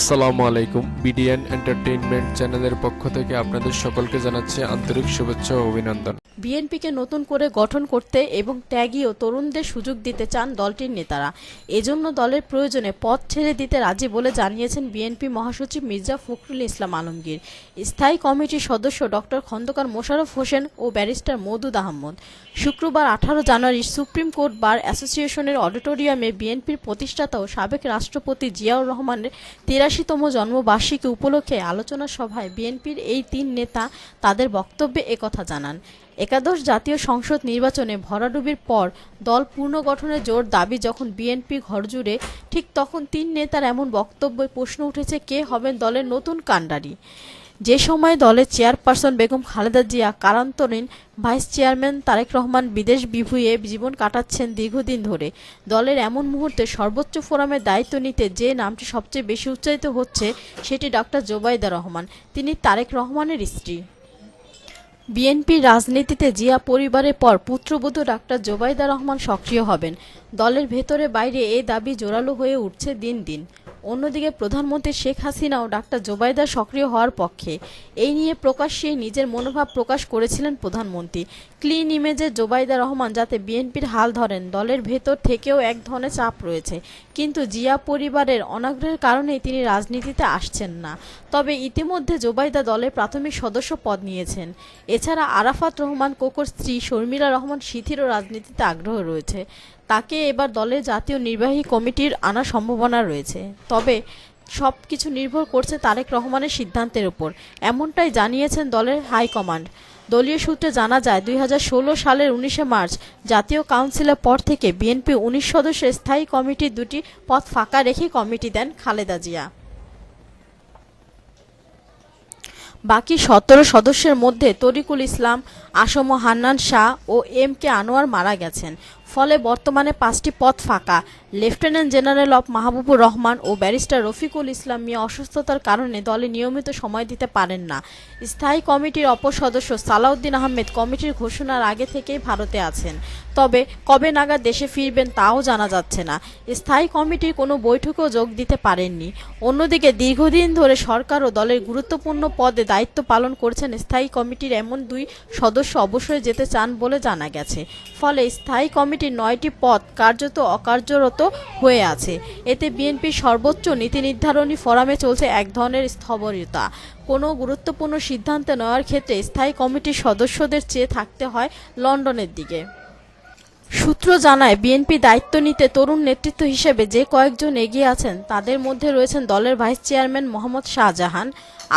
আসসালামু আলাইকুম। BDN entertainment চ্যানেলের পক্ষ থেকে আপনাদের সকলকে জানাচ্ছি আন্তরিক শুভেচ্ছা ও অভিনন্দন। বিএনপিকে নতুন করে গঠন করতে এবং ত্যাগী ও তরুণদের সুযোগ দিতে চান দলটির নেতারা। এজন্য দলের প্রয়োজনে পথ ছেড়ে দিতে রাজি বলে জানিয়েছেন বিএনপি মহাসচিব মির্জা ফখরুল ইসলাম আলমগীর। স্থায়ী কমিটির সদস্য ডক্টর খন্দকার মোশাররফ হোসেন ও ব্যারিস্টার মওদুদ আহমদ। শুক্রবার আঠারো জানুয়ারি সুপ্রিম কোর্ট বার অ্যাসোসিয়েশনের অডিটোরিয়ামে বিএনপির প্রতিষ্ঠাতা ও সাবেক রাষ্ট্রপতি জিয়াউর রহমানের তিরাশিতম জন্মবার্ষিকী উপলক্ষে আলোচনা সভায় বিএনপির এই তিন নেতা তাদের বক্তব্যে একথা জানান। একাদশ জাতীয় সংসদ নির্বাচনে ভরাডুবির পর দল পুনর্গঠনের জোর দাবি যখন বিএনপি ঘরজুড়ে ঠিক তখন তিন নেতার এমন বক্তব্যে প্রশ্ন উঠেছে, কে হবেন দলের নতুন কাণ্ডারি? যে সময় দলের চেয়ারপারসন বেগম খালেদা জিয়া কারান্তরীণ ভাইস চেয়ারম্যান তারেক রহমান বিদেশ বিভুঁয়ে জীবন কাটাচ্ছেন দীর্ঘদিন ধরে, দলের এমন মুহূর্তে সর্বোচ্চ ফোরামের দায়িত্ব নিতে যে নামটি সবচেয়ে বেশি উচ্চারিত হচ্ছে সেটি ডক্টর জোবাইদা রহমান। তিনি তারেক রহমানের স্ত্রী। বিএনপির রাজনীতিতে জিয়া পরিবারের পর পুত্রবধূ ডাক্তার জোবাইদা রহমান সক্রিয় হবেন। দলের ভেতরে বাইরে এই দাবি জোরালো হয়ে উঠছে দিন দিন। অন্যদিকে প্রধানমন্ত্রী শেখ হাসিনাও ডাক্তার জোবাইদা সক্রিয় হওয়ার পক্ষে এই নিয়ে প্রকাশ্যে নিজের মনোভাব প্রকাশ করেছিলেন প্রধানমন্ত্রী। ক্লিন ইমেজে জোবাইদা রহমান যাতে বিএনপির হাল ধরেন, দলের ভেতর থেকেও এক ধরনের চাপ রয়েছে। কিন্তু জিয়া পরিবারের অনাগ্রহের কারণেই তিনি রাজনীতিতে আসছেন না। তবে ইতিমধ্যে জোবাইদা দলের প্রাথমিক সদস্য পদ নিয়েছেন। এছাড়া আরাফাত রহমান কোকর স্ত্রী শর্মিলা রহমান শিথিরও রাজনীতিতে আগ্রহ রয়েছে। তাকে এবার দলের জাতীয় নির্বাহী কমিটির আনার সম্ভাবনা রয়েছে। তবে সব কিছু নির্ভর করছে তারেক রহমানের সিদ্ধান্তের উপর। এমনটাই জানিয়েছেন দলের হাইকমান্ড দলীয় সূত্রে জানা যায়, দুই হাজার ষোলো সালের উনিশে মার্চ জাতীয় কাউন্সিলের পর থেকে বিএনপি উনিশ সদস্যের স্থায়ী কমিটির দুটি পদ ফাঁকা রেখে কমিটি দেন খালেদা জিয়া। বাকি সতেরো সদস্যের মধ্যে তরিকুল ইসলাম, আসম হান্নান শাহ ও এম কে আনোয়ার মারা গেছেন। ফলে বর্তমানে পাঁচটি পদ ফাঁকা। লেফটেন্যান্ট জেনারেল অফ মাহবুবুর রহমান ও ব্যারিস্টার রফিকুল ইসলাম মিয়া অসুস্থতার কারণে দলে নিয়মিত সময় দিতে পারেন না। স্থায়ী কমিটির অপর সদস্য সালাউদ্দিন আহমেদ কমিটির ঘোষণার আগে থেকেই ভারতে আছেন। তবে কবে নাগাদ দেশে ফিরবেন তাও জানা যাচ্ছে না। স্থায়ী কমিটির কোনো বৈঠকেও যোগ দিতে পারেননি। অন্যদিকে দীর্ঘদিন ধরে সরকার ও দলের গুরুত্বপূর্ণ পদে দায়িত্ব পালন করছেন স্থায়ী কমিটির এমন দুই সদস্য অবশ্যই যেতে চান বলে জানা গেছে। ফলে স্থায়ী কমিটির নয়টি পদ কার্যত অকার্যরত হয়ে আছে। এতে বিএনপির সর্বোচ্চ নীতি নির্ধারণী ফোরামে চলছে এক ধরনের স্থবরতা। কোনো গুরুত্বপূর্ণ সিদ্ধান্ত নেওয়ার ক্ষেত্রে স্থায়ী কমিটির সদস্যদের চেয়ে থাকতে হয় লন্ডনের দিকে। সূত্র জানায়, বিএনপি দায়িত্ব নিতে তরুণ নেতৃত্ব হিসেবে যে কয়েকজন এগিয়ে আছেন, তাদের মধ্যে রয়েছেন দলের vice chairman Mohammad Shahjahan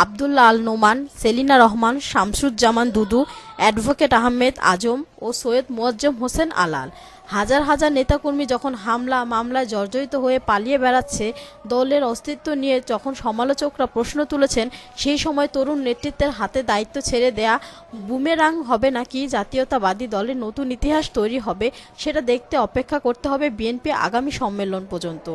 Abdullah Al Noman, Selina Rahman, Shamsuzzaman Dudu advocate Ahmed Azam ও সৈয়দ মোয়াজ্জম হোসেন আলাল। হাজার হাজার নেতাকর্মী যখন হামলা মামলায় জর্জরিত হয়ে পালিয়ে বেড়াচ্ছে, দলের অস্তিত্ব নিয়ে যখন সমালোচকরা প্রশ্ন তুলেছেন, সেই সময় তরুণ নেতৃত্বের হাতে দায়িত্ব ছেড়ে দেয়া বুমেরাং হবে নাকি জাতীয়তাবাদী দলের নতুন ইতিহাস তৈরি হবে, সেটা দেখতে অপেক্ষা করতে হবে বিএনপি আগামী সম্মেলন পর্যন্ত।